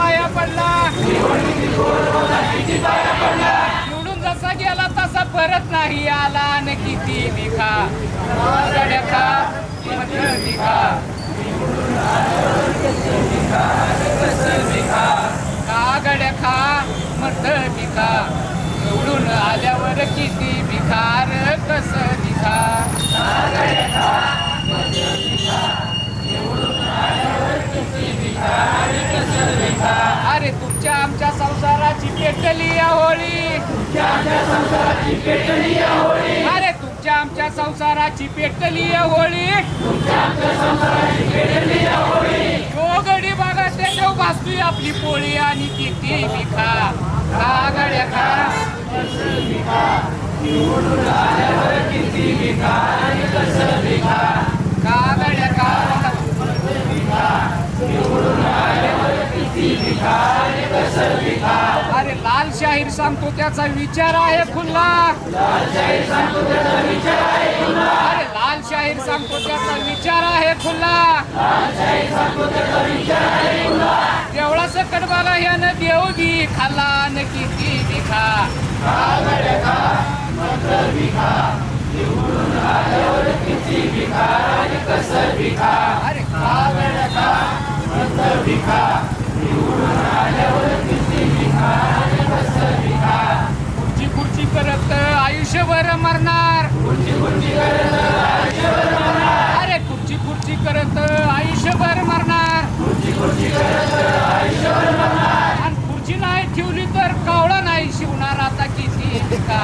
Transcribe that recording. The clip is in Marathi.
पाया पडला. निवडून जसा गेला तसा परत नाही आला. न किती निघा. खा. मत निघा. का गड्या खा. मत निघा. अरे आमच्या संसाराची पेटली या होळी अरे तुमच्या आमच्या संसाराची पेटली या होळी गडी बघा ते देव भासतोय आपली पोळी आणि किती बिखा खा. गड्या खा. का गड्या का अरे लाल शाहीर सांगतो त्याचा विचार आहे खुल्ला. अरे लाल शाहीर सांगतो त्याचा विचार आहे खुल्ला. देवळा सकट बाला यानं देवगी खाल्ला न किती दिखा अरे भिखा गड्या खा खुर्ची खुर्ची करत आयुष्यभर मरणार. अरे खुर्ची खुर्ची करत आयुष्यभर मरणार. आणि खुर्ची नाही ठेवली तर कावळा नाही शिवणार आता किती का